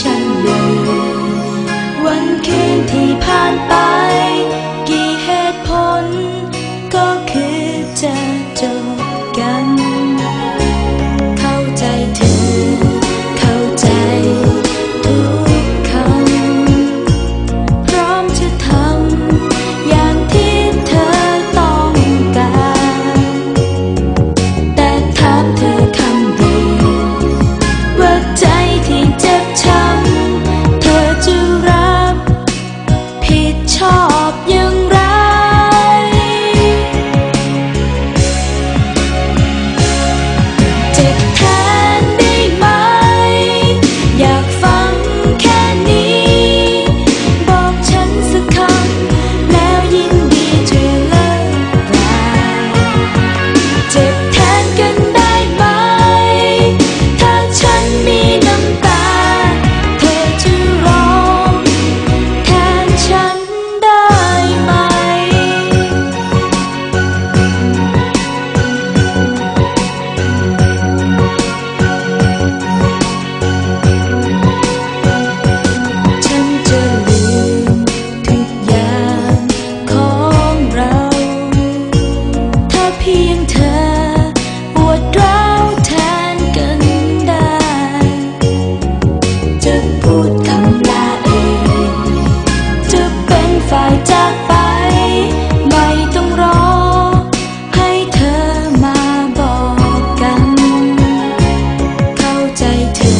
ฉันลืมวันคืนที่ผ่านไป กี่เหตุผล ก็คือจะจบกัน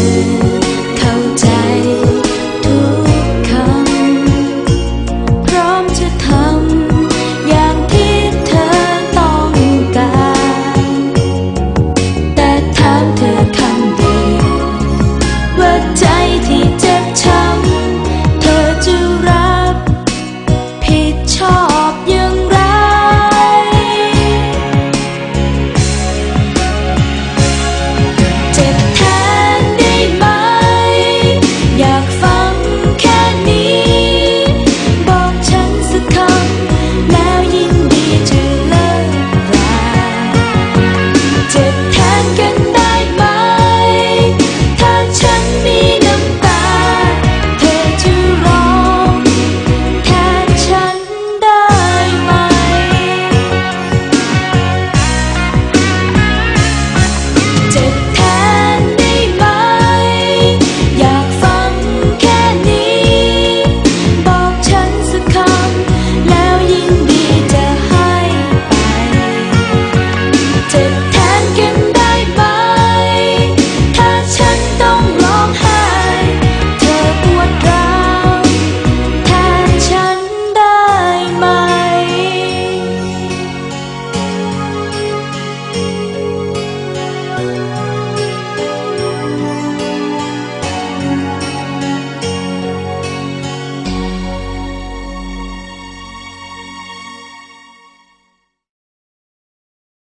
day.